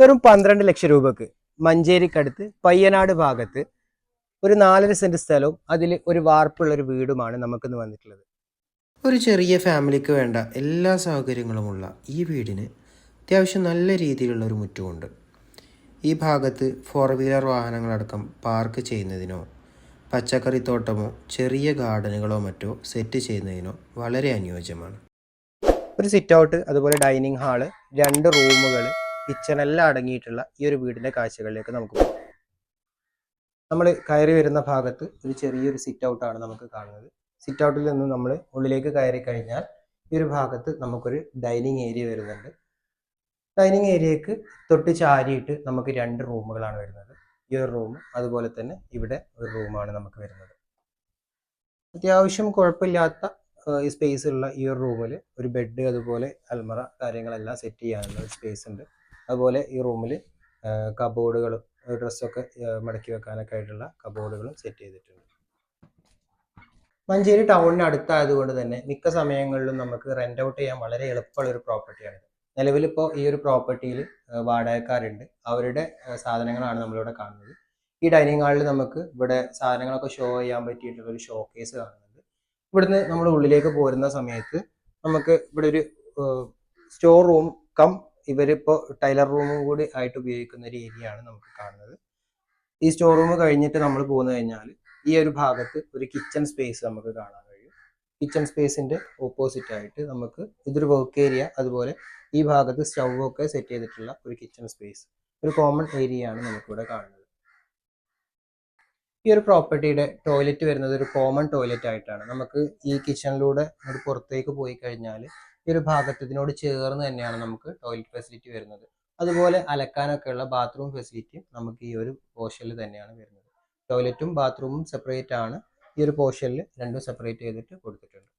വെറും പന്ത്രണ്ട് ലക്ഷം രൂപക്ക് മഞ്ചേരിക്കടുത്ത് പയ്യനാട് ഭാഗത്ത് ഒരു നാലര സെന്റ് സ്ഥലവും അതിൽ ഒരു വാർപ്പുള്ള ഒരു വീടുമാണ് നമുക്കിന്ന് വന്നിട്ടുള്ളത്. ഒരു ചെറിയ ഫാമിലിക്ക് വേണ്ട എല്ലാ സൗകര്യങ്ങളുമുള്ള ഈ വീടിന് അത്യാവശ്യം നല്ല രീതിയിലുള്ള ഒരു മുറ്റമുണ്ട്. ഈ ഭാഗത്ത് ഫോർ വീലർ വാഹനങ്ങളടക്കം പാർക്ക് ചെയ്യുന്നതിനോ പച്ചക്കറിത്തോട്ടമോ ചെറിയ ഗാർഡനുകളോ മറ്റോ സെറ്റ് ചെയ്യുന്നതിനോ വളരെ അനുയോജ്യമാണ്. ഒരു സിറ്റ് ഔട്ട് അതുപോലെ ഡൈനിങ് ഹാൾ രണ്ട് റൂമുകൾ കിച്ചൺ എല്ലാം അടങ്ങിയിട്ടുള്ള ഈ ഒരു വീടിന്റെ കാഴ്ചകളിലേക്ക് നമുക്ക് പോകാം. നമ്മൾ കയറി വരുന്ന ഭാഗത്ത് ഒരു ചെറിയൊരു സിറ്റ് ഔട്ടാണ് നമുക്ക് കാണുന്നത്. സിറ്റ് ഔട്ടിൽ നിന്ന് നമ്മൾ ഉള്ളിലേക്ക് കയറി കഴിഞ്ഞാൽ ഈ ഒരു ഭാഗത്ത് നമുക്കൊരു ഡൈനിങ് ഏരിയ വരുന്നുണ്ട്. ഡൈനിങ് ഏരിയക്ക് തൊട്ട് ചാരിയിട്ട് നമുക്ക് രണ്ട് റൂമുകളാണ് വരുന്നത്. ഈ ഒരു റൂം അതുപോലെ തന്നെ ഇവിടെ ഒരു റൂമാണ് നമുക്ക് വരുന്നത്. അത്യാവശ്യം കുഴപ്പമില്ലാത്ത സ്പേസ് ഉള്ള ഈ ഒരു റൂമിൽ ഒരു ബെഡ് അതുപോലെ അൽമറ കാര്യങ്ങളെല്ലാം സെറ്റ് ചെയ്യാനുള്ള സ്പേസ് ഉണ്ട്. അതുപോലെ ഈ റൂമിൽ കബോർഡുകളും ഡ്രസ്സൊക്കെ മടക്കി വെക്കാനൊക്കെ ആയിട്ടുള്ള കബോർഡുകളും സെറ്റ് ചെയ്തിട്ടുണ്ട്. മഞ്ചേരി ടൗണിന് അടുത്തായതുകൊണ്ട് തന്നെ മിക്ക സമയങ്ങളിലും നമുക്ക് റെന്റ് ഔട്ട് ചെയ്യാൻ വളരെ എളുപ്പമുള്ള ഒരു പ്രോപ്പർട്ടിയാണ് നിലവിലിപ്പോൾ ഈ ഒരു പ്രോപ്പർട്ടിയിൽ വാടകക്കാരുണ്ട്. അവരുടെ സാധനങ്ങളാണ് നമ്മളിവിടെ കാണുന്നത്. ഈ ഡൈനിങ് ഹാളിൽ നമുക്ക് ഇവിടെ സാധനങ്ങളൊക്കെ ഷോ ചെയ്യാൻ പറ്റിയിട്ടുള്ള ഒരു ഷോ കേസ് കാണുന്നുണ്ട്. ഇവിടുന്ന് നമ്മൾ ഉള്ളിലേക്ക് പോരുന്ന സമയത്ത് നമുക്ക് ഇവിടെ ഒരു സ്റ്റോർ റൂം കം ഇവരിപ്പോൾ ടൈലർ റൂമും കൂടി ആയിട്ട് ഉപയോഗിക്കുന്ന ഒരു ഏരിയ ആണ് നമുക്ക് കാണുന്നത്. ഈ സ്റ്റോർ റൂം കഴിഞ്ഞിട്ട് നമ്മൾ പോകുന്നു കഴിഞ്ഞാൽ ഈ ഒരു ഭാഗത്ത് ഒരു കിച്ചൺ സ്പേസ് നമുക്ക് കാണാൻ കഴിയും. കിച്ചൺ സ്പേസിന്റെ ഓപ്പോസിറ്റ് ആയിട്ട് നമുക്ക് ഇതൊരു വർക്ക് ഏരിയ അതുപോലെ ഈ ഭാഗത്ത് സ്റ്റൗ ഒക്കെ സെറ്റ് ചെയ്തിട്ടുള്ള ഒരു കിച്ചൺ സ്പേസ് ഒരു കോമൺ ഏരിയ ആണ് നമുക്കിവിടെ കാണുന്നത്. ഈ ഒരു പ്രോപ്പർട്ടിയുടെ ടോയ്ലറ്റ് വരുന്നത് ഒരു കോമൺ ടോയ്ലറ്റ് ആയിട്ടാണ്. നമുക്ക് ഈ കിച്ചണിലൂടെ ഒരു പുറത്തേക്ക് പോയി കഴിഞ്ഞാൽ ഈ ഒരു ചേർന്ന് തന്നെയാണ് നമുക്ക് ടോയ്ലറ്റ് ഫെസിലിറ്റി വരുന്നത്. അതുപോലെ അലക്കാനൊക്കെ ഉള്ള ബാത്റൂം ഫെസിലിറ്റിയും നമുക്ക് ഈ ഒരു പോർഷനിൽ തന്നെയാണ് വരുന്നത്. ടോയ്ലറ്റും ബാത്റൂമും സെപ്പറേറ്റ് ആണ്. ഈ ഒരു പോർഷനിൽ രണ്ടും സെപ്പറേറ്റ് ചെയ്തിട്ട് കൊടുത്തിട്ടുണ്ട്.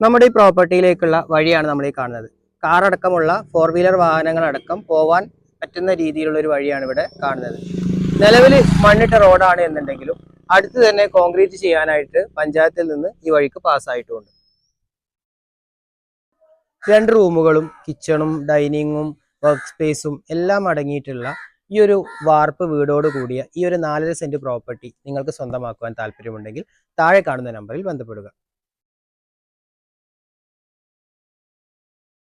നമ്മുടെ ഈ പ്രോപ്പർട്ടിയിലേക്കുള്ള വഴിയാണ് നമ്മൾ ഈ കാണുന്നത്. കാർ അടക്കമുള്ള ഫോർ വീലർ വാഹനങ്ങളടക്കം പോവാൻ പറ്റുന്ന രീതിയിലുള്ള ഒരു വഴിയാണ് ഇവിടെ കാണുന്നത്. നിലവിൽ മണ്ണിട്ട റോഡാണ് എന്നുണ്ടെങ്കിലും അടുത്ത് തന്നെ കോൺക്രീറ്റ് ചെയ്യാനായിട്ട് പഞ്ചായത്തിൽ നിന്ന് ഈ വഴിക്ക് പാസ്സായിട്ടുമുണ്ട് രണ്ട് റൂമുകളും കിച്ചണും ഡൈനിങ്ങും വർക്ക് സ്പേസും എല്ലാം അടങ്ങിയിട്ടുള്ള ഈ ഒരു വാർപ്പ് വീടോട് കൂടിയ ഈ ഒരു നാലര സെന്റ് പ്രോപ്പർട്ടി നിങ്ങൾക്ക് സ്വന്തമാക്കുവാൻ താല്പര്യമുണ്ടെങ്കിൽ താഴെ കാണുന്ന നമ്പറിൽ ബന്ധപ്പെടുക.